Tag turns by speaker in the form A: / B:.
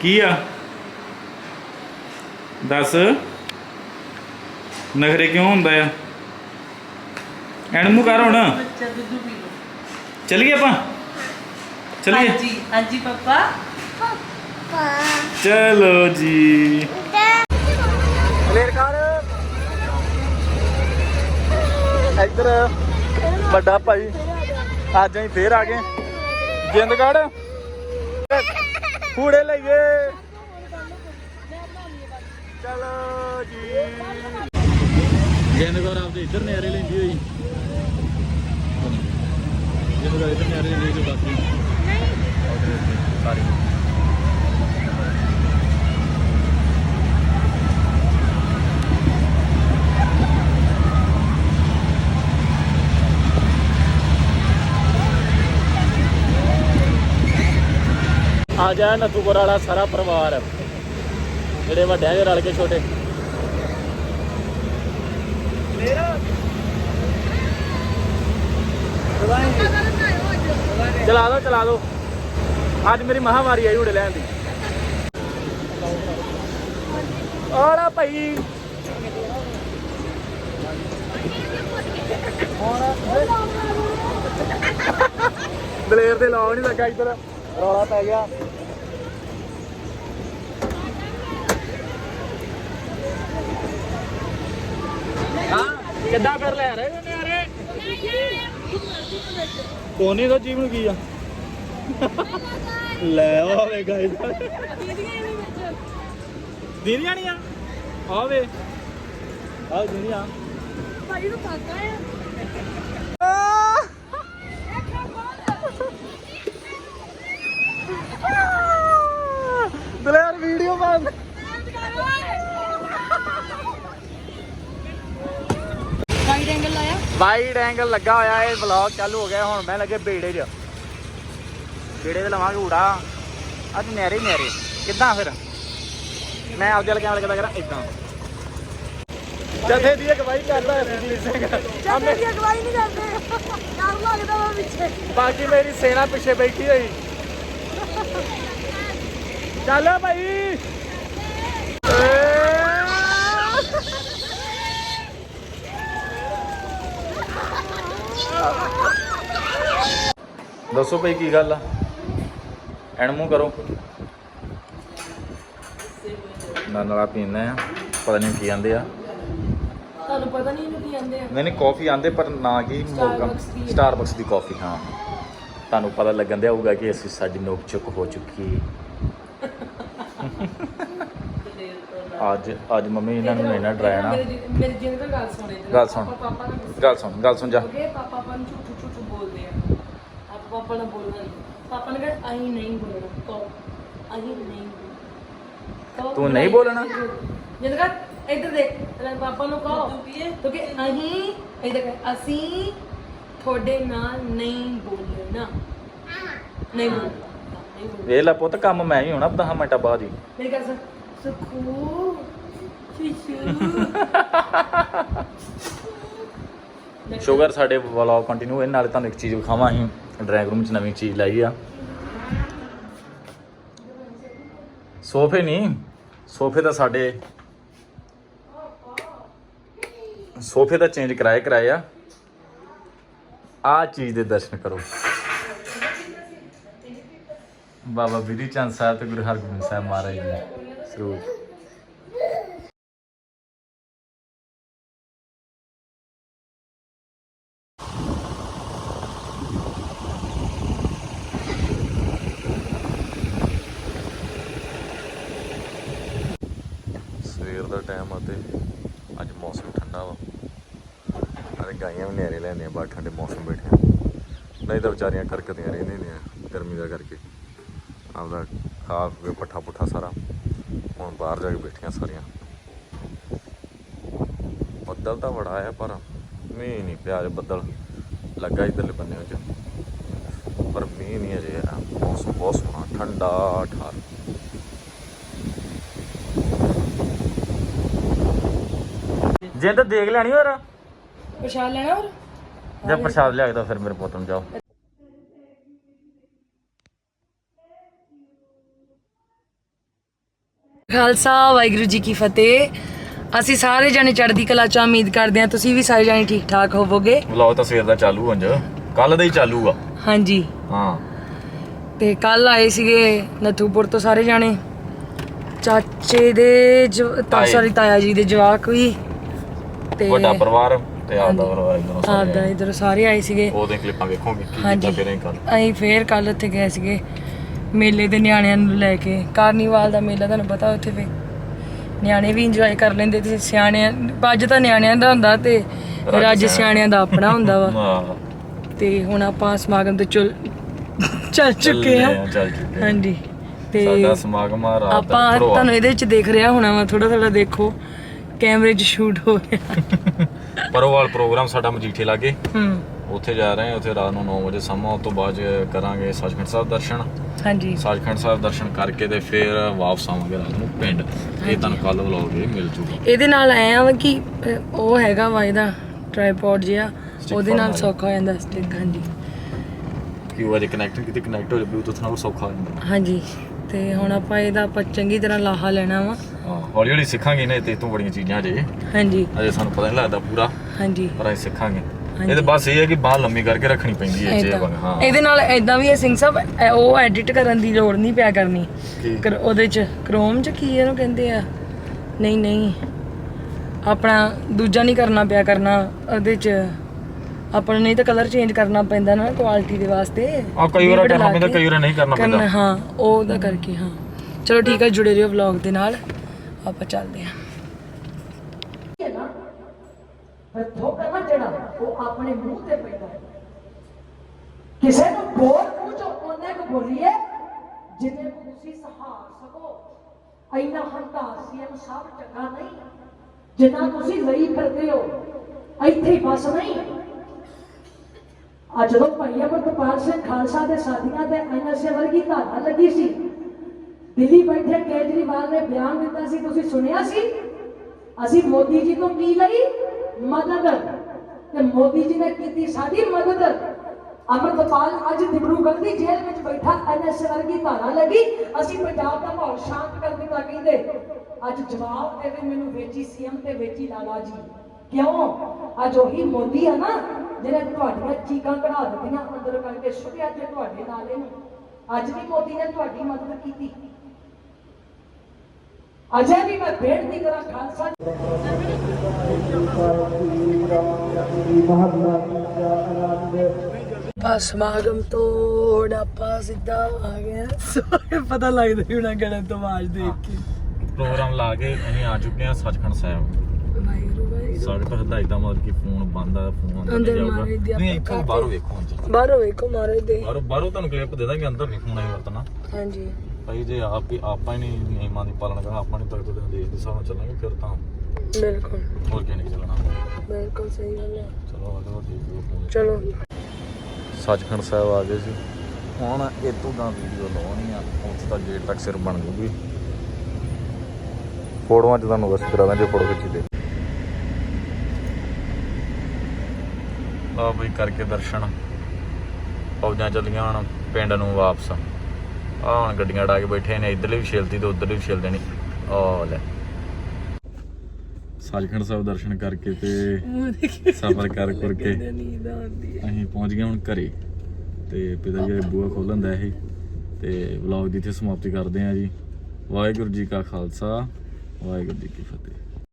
A: ਕੀ ਆ? ਦੱਸ। ਨਖਰੇ ਕਿਉਂ ਹੁੰਦਾ ਆ? ਐਨ ਮੂੰਹ ਕਰ ਹੁਣ।
B: ਬੱਚਾ ਦੁੱਧ ਪੀ ਲਓ
A: ਚੱਲੀਏ ਆਪਾਂ? ਚੱਲੀਏ?
B: ਹਾਂਜੀ ਹਾਂਜੀ ਪਾਪਾ।
A: ਚਲੋ ਜੀ।
C: ਕਲੀਅਰ ਕਰ। ਇੱਧਰ ਵੱਡਾ ਭਾਈ। ਅੱਜ ਅਸੀਂ ਫੇਰ ਆ ਗਏ। ਜਿੰਦਗੜ ਕੂੜੇ ਲਈਏ। ਚਲੋ ਜੀ। ਜਿੰਦਗੜ ਆਪਦੇ ਇੱਧਰ ਨਿਆਰੇ ਲੈਂਦੀ ਹੋਈ। ਜਿੰਦਗੜ ਇੱਧਰ ਨਿਆਰੇ ਲੈਂਦੀ ਹੋਈ ਬਾਕੀ। ਆ ਜਾ ਨੱਥੂਪੁਰ ਵਾਲਾ ਸਾਰਾ ਪਰਿਵਾਰ। ਜਿਹੜੇ ਵੱਡਿਆਂ ਦੇ ਰਲ ਕੇ ਛੋਟੇ। ਚਲਾ ਦੋ ਚਲਾ ਦੋ। ਅੱਜ ਮੇਰੀ ਮਹਾਮਾਰੀ ਆਈ ਉੜੇ ਲੈਣ ਦੀ। ਆਲਾ ਭਾਈ। ਦਲੇਰ ਦੇ ਲਾਉ ਨਹੀਂ ਲੱਗਾ ਇੱਧਰ। ਰੌਲਾ ਪੈ ਗਿਆ। ਕਿੱਦਾਂ ਫਿਰ ਲੈ ਰਹੇ ਕੋਨੇ ਕੀ ਆ? ਲੈ ਆਵੇ ਗਾਇਸ ਦੀਦੀਆਂ ਨਹੀਂ ਆ? ਆਵੇ ਆ ਦੀਦੀਆਂ।
D: ਭਾਈ ਨੂੰ ਪਤਾ
C: ਦਲੇਰ ਵੀਡੀਓ ਬੰਦ
D: ਵਾਈਡ ਐਂਗਲ ਲਾਇਆ
C: ਵਾਈਡ ਐਂਗਲ ਲੱਗਾ ਹੋਇਆ ਇਹ ਵਲੌਗ ਚਾਲੂ ਹੋ ਗਿਆ ਹੁਣ ਮੈਂ ਲੱਗੇ ਬੇੜੇ 'ਚ। ਬੇੜੇ ਤੇ ਲਵਾਂਗੇ ਊੜਾ। ਅੱਜ ਨਹਿਰੇ ਨਹਿਰੇ। ਕਿੱਦਾਂ ਫਿਰ? ਮੈਂ ਆਪਦੇ ਵਾਲੇ ਕੈਮਰੇ ਕਿੱਦਾਂ ਕਰਾਂ ਇਦਾਂ ਜਥੇ ਦੀ ਅਗਵਾਈ ਕਰਦਾ ਹੈ ਰਣਜੀਤ ਸਿੰਘ। ਆ ਮੈਂ-
D: ਦੀ ਅਗਵਾਈ ਨਹੀਂ ਕਰਦੇ। ਡਰ ਲੱਗਦਾ ਵਾ ਪਿੱਛੇ।
C: ਬਾਕੀ ਮੇਰੀ ਸੇਨਾ ਪਿੱਛੇ ਬੈਠੀ ਹੋਈ। ਚੱਲ ਭਾਈ।
A: ਦੱਸੋ ਭਾਈ ਕੀ ਗੱਲ ਆ? ਐਨ ਮੂੰਹ ਕਰੋ। ਨਾ ਨਾਲਾ ਪੀਂਦੇ ਆ ਪਤਾ ਨਹੀਂ ਕੀ ਜਾਂਦੇ ਆ।
D: ਤੁਹਾਨੂੰ ਪਤਾ ਨਹੀਂ ਇਹਨੂੰ ਕੀ ਕਹਿੰਦੇ ਆ।
A: ਨਹੀਂ ਨਹੀਂ ਕਾਫੀ ਆਂਦੇ ਪਰ ਨਾ ਕੀ
D: ਹੈ।
A: ਸਟਾਰਬਕਸ ਦੀ ਕਾਫੀ ਹਾਂ। ਤੁਹਾਨੂੰ ਪਤਾ ਲੱਗਣ ਦਿਆ ਹੋਊਗਾ ਕਿ ਅਸੀਂ ਸਾਡੀ ਨੋਕ ਚੁੱਕ ਹੋ ਚੁੱਕੀ। ਅੱਜ ਅੱਜ ਮੰਮੀ ਇਹਨਾਂ ਨੂੰ ਇੰਨਾ ਡਰਾਇਆ ਨਾ।
D: ਮੇਰੀ ਜਿੰਦ ਗੱਲ ਸੁਣ।
A: ਗੱਲ ਸੁਣ। ਗੱਲ ਸੁਣ ਗੱਲ ਸੁਣ ਜਾ।
D: ਪਾਪਾ ਆਪਾਂ ਨੂੰ ਝੂਠ ਝੂਠ ਬੋਲਦੇ ਆ। ਆਪ ਪਾਪਾ ਨਾਲ ਬੋਲਣਾ ਪਾਪਾ ਨੇ ਕਿਹਾ ਅਸੀਂ ਨਹੀਂ ਬੋਲਣਾ। ਕਹੋ ਅਸੀਂ ਨਹੀਂ ਬੋਲਣਾ। ਕਹੋ,
A: ਤੂੰ ਨਹੀਂ ਬੋਲਣਾ?
D: ਜਿੰਦ ਕਰ ਇੱਧਰ ਦੇਖ ਪਾਪਾ ਨੂੰ ਕਹੋ? ਕਿਉਂਕਿ ਅਸੀਂ ਇੱਧਰ ਅਸੀਂ ਤੁਹਾਡੇ ਨਾਲ ਨਹੀਂ ਬੋਲਣਾ। ਨਹੀਂ ਬੋਲਣਾ। ਨਹੀਂ ਬੋਲਣਾ
A: ਵੇਖ ਲੈ ਪੁੱਤ ਕੰਮ ਮੈਂ ਹੀ ਹੋਣਾ 10 ਮਿੰਟਾਂ ਬਾਅਦ ਹੀ।
D: ਮੇਰੀ ਗੱਲ ਸੁਣ। ਸੁਖੂ
A: ਸ਼ੂਗਰ ਸਾਡੇ ਵਲੌਗ ਕੰਟੀਨਿਊ ਇਹ, ਨਾਲੇ ਤੁਹਾਨੂੰ ਇੱਕ ਚੀਜ਼ ਵਿਖਾਵਾਂ ਅਸੀਂ। ਡਰਾਇੰਗ ਰੂਮ 'ਚ ਨਵੀਂ ਚੀਜ਼ ਲਾਈ ਆ। ਸੋਫੇ ਨਹੀਂ, ਸੋਫੇ ਤਾਂ ਸਾਡੇ ਸੋਫੇ ਤਾਂ ਚੇਂਜ ਕਰਾਏ ਕਰਾਏ ਆ। ਆ ਚੀਜ਼ ਦੇ ਦਰਸ਼ਨ ਕਰੋ। ਬਾਬਾ ਬਿਧੀ ਚੰਦ ਸਾਹਿਬ ਤੇ ਗੁਰੂ ਹਰਗੋਬਿੰਦ ਸਾਹਿਬ ਮਹਾਰਾਜ ਜੀ। ਸਰੂਪ ਸਵੇਰ ਦਾ ਟਾਈਮ ਆ ਤੇ ਅੱਜ ਮੌਸਮ ਠੰਡਾ ਵਾ। ਅਰੇ ਗਾਈਆਂ ਵੀ ਨੇਰੇ ਲੈਂਦੇ ਆ, ਬਾਹਰ ਠੰਡੇ ਮੌਸਮ ਬੈਠੇ ਨਹੀਂ ਤਾਂ ਵਿਚਾਰੀਆਂ ਕਰਕਦੀਆਂ ਰਹਿੰਦੀਆਂ ਨੇ ਗਰਮੀ ਦਾ ਕਰਕੇ। ਆਪਦਾ ਖਾ ਕੇ ਪੱਠਾ ਪੁੱਠਾ ਸਾਰਾ। ਹੁਣ ਬਾਹਰ ਜਾ ਕੇ ਬੈਠੀਆਂ ਸਾਰੀਆਂ। ਬੱਦਲ ਤਾਂ ਬੜਾ ਆ ਪਰ ਮੀਂਹ ਨਹੀਂ ਪਿਆ ਜੇ ਬੱਦਲ। ਲੱਗਾ ਇਧਰਲੇ ਬੰਨੇ ਚ। ਪਰ ਮੀਂਹ ਨਹੀਂ ਅਜੇ ਆ। ਮੌਸਮ ਬਹੁਤ ਸੋਹਣਾ ਠੰਡਾ ਠਾਰ। ਜੇ ਤਾਂ ਦੇਖ ਲੈਣੀ ਹੋਰ?
D: ਪ੍ਰਸ਼ਾਦ ਲੈਣਾ ਹੋਰ?
A: ਜਾਂ ਪ੍ਰਸ਼ਾਦ ਲਿਆ ਕੇ ਤਾਂ ਫਿਰ ਮੇਰੇ ਪੁੱਤ ਨੂੰ ਜਾਓ।
D: ਖਾਲਸਾ ਵਾਹਿਗੁਰੂ ਜੀ ਕੀ ਫਤਿਹ। ਅਸੀਂ ਸਾਰੇ ਜਣੇ ਚੜ੍ਹਦੀ ਕਲਾ ਚ ਉਮੀਦ ਕਰਦੇ ਹਾਂ ਤੁਸੀਂ ਵੀ ਸਾਰੇ ਜਣੇ ਠੀਕ ਠਾਕ ਹੋਵੋਗੇ।
A: ਵਲੌਗ ਤਾਂ ਸਵੇਰ ਦਾ ਚਾਲੂ ਹੁੰਜ ਕੱਲ ਦਾ ਹੀ ਚਾਲੂ ਆ।
D: ਹਾਂਜੀ।
A: ਹਾਂ।
D: ਤੇ ਕੱਲ ਆਏ ਸੀਗੇ ਨਥੂਪੁਰ ਤੋਂ ਸਾਰੇ ਜਾਣੇ। ਚਾਚੇ ਦੇ ਜ- ਤਾਂ
A: ਤਾਏ।
D: ਸੌਰੀ ਤਾਇਆ ਜੀ ਦੇ ਜਵਾਕ ਵੀ। ਤੇ
A: ਵੱਡਾ ਪਰਿਵਾਰ ਤੇ ਆਪਦਾ ਪਰਿਵਾਰ ਇਧਰੋਂ
D: ਆਪਦਾ
A: ਸਾਰੇ
D: ਇਧਰ ਸਾਰੇ ਆਏ ਸੀਗੇ।
A: ਉਹਦੇ ਕਲਿੱਪਾਂ ਵੇਖੋਗੇ ਕੀ
D: ਹਾਂਜੀ।
A: ਫਿਰ ਇਹ ਕੱਲ
D: ਅਸੀਂ ਫੇਰ ਕੱਲ ਉੱਥੇ ਗਏ ਸੀਗੇ। ਮੇਲੇ ਦੇ ਨਿਆਣਿਆਂ ਨੂੰ ਲੈ ਕੇ ਕਾਰਨੀਵਾਲ ਦਾ ਮੇਲਾ ਤੁਹਾਨੂੰ ਪਤਾ ਉੱਥੇ ਫੇ ਨਿਆਣੇ ਵੀ ਇੰਜੋਏ ਕਰ ਲੈਂਦੇ ਤੇ ਸਿਆਣਿਆਂ ਅੱਜ ਤਾਂ ਨਿਆਣਿਆਂ ਦਾ ਹੁੰਦਾ ਤੇ ਰੱਜ ਸਿਆਣਿਆਂ ਦਾ ਆਪਣਾ ਹੁੰਦਾ ਵਾ।
A: ਹਾਂ।
D: ਤੇ ਹੁਣ ਆਪਾਂ ਸਮਾਗਮ ਤੇ ਚੁੱਲ ਚੱਲ ਚੁੱਕੇ ਆ
A: ਚੱਲ ਚੁੱਕੇ ਆ।
D: ਹਾਂਜੀ। ਤੇ
A: ਸਾਡਾ ਸਮਾਗਮ ਆ ਰਾਤ ਦਾ
D: ਆਪਾਂ। ਤੁਹਾਨੂੰ ਇਹਦੇ ਵਿੱਚ ਦੇਖ ਰਿਹਾ ਹੋਣਾ ਵਾ ਥੋੜਾ ਥੋੜਾ ਦੇਖੋ। ਕੈਮਰੇ 'ਚ ਸ਼ੂਟ ਹੋ ਰਿਹਾ।
A: ਪਰੋਵਾਲ ਪ੍ਰੋਗਰਾਮ ਸਾਡਾ ਮਜੀਠੇ ਲਾਗੇ।
D: ਹੂੰ।
A: ਉੱਥੇ ਜਾ ਰਹੇ ਹਾਂ ਉੱਥੇ ਰਾਤ ਨੂੰ 9 ਵਜੇ ਸਮਾਂ ਉਸ ਤੋਂ ਬਾਅਦ ਕਰਾਂਗੇ ਸੱਚਖੰਡ ਸਾਹਿਬ ਦਰਸ਼ਨ।
D: ਹਾਂਜੀ।
A: ਸੱਚਖੰਡ ਸਾਹਿਬ ਦਰਸ਼ਨ ਕਰਕੇ ਤੇ ਫਿਰ ਵਾਪਸ ਆਵਾਂਗੇ ਰਾਤ ਨੂੰ ਪਿੰਡ। ਇਹ ਤੁਹਾਨੂੰ ਕੱਲ ਵਲੌਗ ਇਹ ਮਿਲ ਜੂਗਾ।
D: ਇਹਦੇ ਨਾਲ ਐ ਆ ਵਾ ਕਿ ਉਹ ਹੈਗਾ ਵਾ ਇਹਦਾ ਟ੍ਰਾਈਪੋਡ ਜਿਹਾ ਉਹਦੇ ਨਾਲ। ਸੌਖਾ ਹੋ ਜਾਂਦਾ ਸਟਿਕ ਹਾਂਜੀ।
A: ਕਿ ਉਹ ਅਜੇ ਕਨੈਕਟ ਕਿਤੇ ਕਨੈਕਟ ਹੋ ਜਾਵੇ ਬਲੂਟੁੱਥ ਨਾਲ ਸੌਖਾ ਹੋ ਜਾਂਦਾ।
D: ਹਾਂਜੀ ਤੇ ਹੁਣ ਆਪਾਂ ਇਹਦਾ ਆਪਾਂ ਚੰਗੀ ਤਰ੍ਹਾਂ ਲਾਹਾ ਲੈਣਾ ਵਾ।
A: ਹੌਲੀ ਹੌਲੀ ਸਿੱਖਾਂਗੇ ਨਾ ਤੇ ਤੋਂ ਬੜੀਆਂ ਚੀਜ਼ਾਂ ਜੇ।
D: ਹਾਂਜੀ।
A: ਅਜੇ ਸਾਨੂੰ ਪਤਾ ਨਹੀਂ ਲੱਗਦਾ ਪੂਰਾ
D: ਹਾਂਜੀ।
A: ਪਰ ਅਸੀਂ ਸਿੱਖਾਂਗੇ। ਇਹ ਤਾਂ ਬਸ ਇਹ ਹੈ ਕਿ ਬਾਹ ਲੰਮੀ ਕਰਕੇ ਰੱਖਣੀ ਪੈਂਦੀ ਹੈ ਜੇ
D: ਏਦਾਂ।
A: ਹਾਂ।
D: ਇਹਦੇ ਨਾਲ ਐਦਾਂ ਵੀ ਹੈ ਸਿੰਘ ਸਾਹਿਬ ਉਹ ਐਡਿਟ ਕਰਨ ਦੀ ਲੋੜ ਨਹੀਂ ਪਿਆ ਕਰਨੀ।
A: ਕੀ?
D: ਕਰ ਉਹਦੇ ਚ ਕ੍ਰੋਮ ਚ ਕੀ ਇਹਨੂੰ ਕਹਿੰਦੇ ਆ? ਨਹੀਂ ਨਹੀਂ। ਆਪਣਾ ਦੂਜਾ ਨਹੀਂ ਕਰਨਾ ਪਿਆ ਕਰਨਾ ਉਹਦੇ ਚ ਆਪਾਂ ਨੂੰ ਨਹੀਂ ਤਾਂ ਕਲਰ ਚੇਂਜ ਕਰਨਾ ਪੈਂਦਾ ਨਾ ਕੁਆਲਿਟੀ ਦੇ ਵਾਸਤੇ।
A: ਆ ਕਈ ਵਾਰ ਕਰਨਾ ਪੈਂਦਾ ਕਈ ਵਾਰ ਨਹੀਂ ਕਰਨਾ
D: ਕਰਨਾ
A: ਪੈਂਦਾ।
D: ਹਾਂ ਉਹਦਾ ਕਰਕੇ ਹਾਂ। ਚਲੋ ਠੀਕ ਹੈ ਜੁੜੇ ਰਹੋ ਵਲੌਗ ਦੇ ਨਾਲ। ਆਪਾਂ ਚੱਲਦੇ ਹਾਂ।
E: ਜਿਹੜਾ ਉਹ ਆਪਣੇ ਮੂੰਹ ਤੇ ਪੈਂਦਾ ਹੈ। ਕਿਸੇ ਨੂੰ ਬੋਲ ਮੂੰਹ ਚੋਂ ਉਹਨੇ ਕੁ ਬੋਲੀਏ ਜਿੰਨੇ ਕੁ ਤੁਸੀਂ ਸਹਾਰ ਸਕੋ। ਇੰਨਾ ਹੰਕਾਰ ਸੀਐਮ ਸਾਹਿਬ ਚੰਗਾ ਨਹੀਂ। ਜਿੰਨਾ ਤੁਸੀਂ ਲਈ ਫਿਰਦੇ ਹੋ, ਇੱਥੇ ਹੀ ਬਸ ਨਹੀਂ। ਅੱਜ ਜਦੋਂ ਭਾਈ ਅਮਰਪਾਲ ਸਿੰਘ ਖਾਲਸਾ ਦੇ ਸਾਥੀਆਂ ਤੇ ਐਨਐਸਏ ਵਰਗੀ ਧਾਰਨਾ ਲੱਗੀ ਸੀ, ਦਿੱਲੀ ਬੈਠੇ ਕੇਜਰੀਵਾਲ ਨੇ ਬਿਆਨ ਦਿੱਤਾ ਸੀ, ਤੁਸੀਂ ਸੁਣਿਆ ਸੀ? ਅਸੀਂ ਮੋਦੀ ਜੀ ਤੋਂ ਕੀ ਲਈ? ਮਦਦ। ਤੇ ਮੋਦੀ ਜੀ ਨੇ ਕੀਤੀ ਸਾਡੀ ਮਦਦ। ਅਮਰਪਾਲ ਅੱਜ ਦਿਬਰੂਗੜ੍ਹ ਦੀ ਜੇਲ੍ਹ ਵਿੱਚ ਬੈਠਾ ਐਨਐਸਏ ਵਰਗੀ ਧਾਰਾ ਲੱਗੀ। ਅਸੀਂ ਪੰਜਾਬ ਦਾ ਮਾਹੌਲ ਸ਼ਾਂਤ ਕਰ ਦਿੱਤਾ, ਕਹਿੰਦੇ, ਅੱਜ ਜਵਾਬ ਦੇਵੇ ਮੈਨੂੰ ਵੇਚੀ, ਸੀਐਮ ਤੇ ਵੇਚੀ ਲਾਲਾ ਜੀ ਕਿਉਂ? ਅੱਜ ਉਹੀ ਮੋਦੀ ਆ ਨਾ, ਜਿਹਨੇ ਤੁਹਾਡੀਆਂ ਚੀਕਾਂ ਕਢਾ ਦਿੱਤੀਆਂ ਅੰਦਰ ਕਰਕੇ, ਸੁੱਟਿਆ ਜੇ ਤੁਹਾਡੇ ਨਾਲ ਨੂੰ ਅੱਜ ਵੀ ਮੋਦੀ ਨੇ ਤੁਹਾਡੀ ਮਦਦ ਕੀਤੀ। ਅਜੇ ਵੀ ਮੈਂ ਬੇਨਤੀ ਕਰਾਂ ਖਾਲਸਾ
D: ਬਸ ਸਮਾਗਮ ਤੋਂ ਹੁਣ ਆਪਾਂ ਸਿੱਧਾ ਆ ਗਏ ਹਾਂ। ਸੋ ਪਤਾ ਲੱਗਦਾ ਹੀ ਹੋਣਾ ਗਣਨ ਤੋਂ ਆਵਾਜ਼ ਦੇਖ ਕੇ।
A: ਪ੍ਰੋਗਰਾਮ ਲਾ ਕੇ ਅਸੀਂ ਆ ਚੁੱਕੇ ਹਾਂ ਸੱਚਖੰਡ ਸਾਹਿਬ।
D: ਵਾਹਿਗੁਰੂ। ਵਾਹਿਗੁਰੂ
A: ਸਖਤ ਹਦਾਇਤਾਂ ਮਤਲਬ ਕਿ ਫੋਨ ਬੰਦ ਆ ਫੋਨ ਅੰਦਰ
D: ਅੰਦਰ
A: ਨਹੀਂ ਜਾਊਗਾ।
D: ਮਾਰੇ ਦੀ
A: ਨਹੀਂ
D: ਆਪਾਂ
A: ਇੱਥੋਂ ਬਾਹਰੋਂ ਵੇਖੋ ਹਾਂਜੀ
D: ਬਾਹਰੋਂ ਵੇਖੋ ਮਾਰੇ ਦੇ
A: ਬਾਹਰੋਂ ਬਾਹਰੋਂ ਤੁਹਾਨੂੰ ਕਲਿੱਪ ਦੇ ਦਾਂਗੇ ਅੰਦਰ ਨਹੀਂ ਫੋਨ ਆਈ ਵਰਤਣਾ।
D: ਹਾਂਜੀ।
A: ਭਾਈ ਜੇ ਆਪ ਹੀ ਆਪਾਂ ਹੀ ਨਹੀਂ ਨਿਯਮਾਂ ਦੀ ਪਾਲਣਾ ਕਰਨਾ ਆਪਾਂ ਨਹੀਂ ਤੱਕ ਦੇ ਦੇ ਹਿਸਾਬ ਨਾਲ ਚੱਲਾਂਗੇ ਫਿਰ ਤਾਂ
D: ਬਿਲਕੁਲ।
A: ਹੋਰ ਕਿਹਨੇ ਕੀ ਚੱਲਣਾ।
D: ਬਿਲਕੁਲ ਸਹੀ ਗੱਲ ਹੈ।
A: ਚਲੋ ਠੀਕ
D: ਚਲੋ।
A: ਸੱਚਖੰਡ ਸਾਹਿਬ ਆ ਗਏ ਸੀ ਹੁਣ ਇਤੋਂ ਦਾ ਵੀਡੀਓ ਲਾਉਣੀ ਆ ਉੱਥੇ ਤੱਕ ਗੇਟ ਤੱਕ ਸਿਰ ਬਣ ਜੂਗੀ। ਫੋਟੋਆਂ ਚ ਤੁਹਾਨੂੰ ਬਸ ਕਰਾ ਦਾਂਗੇ ਫੋਟੋ ਖਿੱਚੀ ਦੇ। ਆ ਬਈ ਕਰਕੇ ਦਰਸ਼ਨ। ਫੌਜਾਂ ਚੱਲੀਆਂ ਹੁਣ ਪਿੰਡ ਨੂੰ ਵਾਪਸ। ਆ ਹੁਣ ਗੱਡੀਆਂ ਡਾ ਕੇ ਬੈਠੇ ਨੇ ਇਧਰਲੇ ਵੀ ਛੇਲਤੀ ਤੇ ਉਧਰਲੇ ਵੀ ਛੇਲ ਦੇਣੀ। ਆ ਲੈ। ਸੱਚਖੰਡ ਸਾਹਿਬ ਦਰਸ਼ਨ ਕਰਕੇ ਤੇ ਸਫ਼ਰ ਕਰ ਕਰ ਕੇ
D: ਨੀਂਦ ਆਉਂਦੀ ਹੈ।
A: ਅਸੀਂ ਪਹੁੰਚ ਗਏ ਹੁਣ ਘਰੇ। ਤੇ ਪਿਤਾ ਜੀ ਬੂਹਾ ਖੋਲਣ ਦਾ ਇਹ। ਤੇ ਵਲੌਗ ਦੀ ਇੱਥੇ ਸਮਾਪਤੀ ਕਰਦੇ ਹਾਂ ਜੀ। ਵਾਹਿਗੁਰੂ ਜੀ ਕਾ ਖਾਲਸਾ ਵਾਹਿਗੁਰੂ ਜੀ ਕੀ ਫਤਿਹ।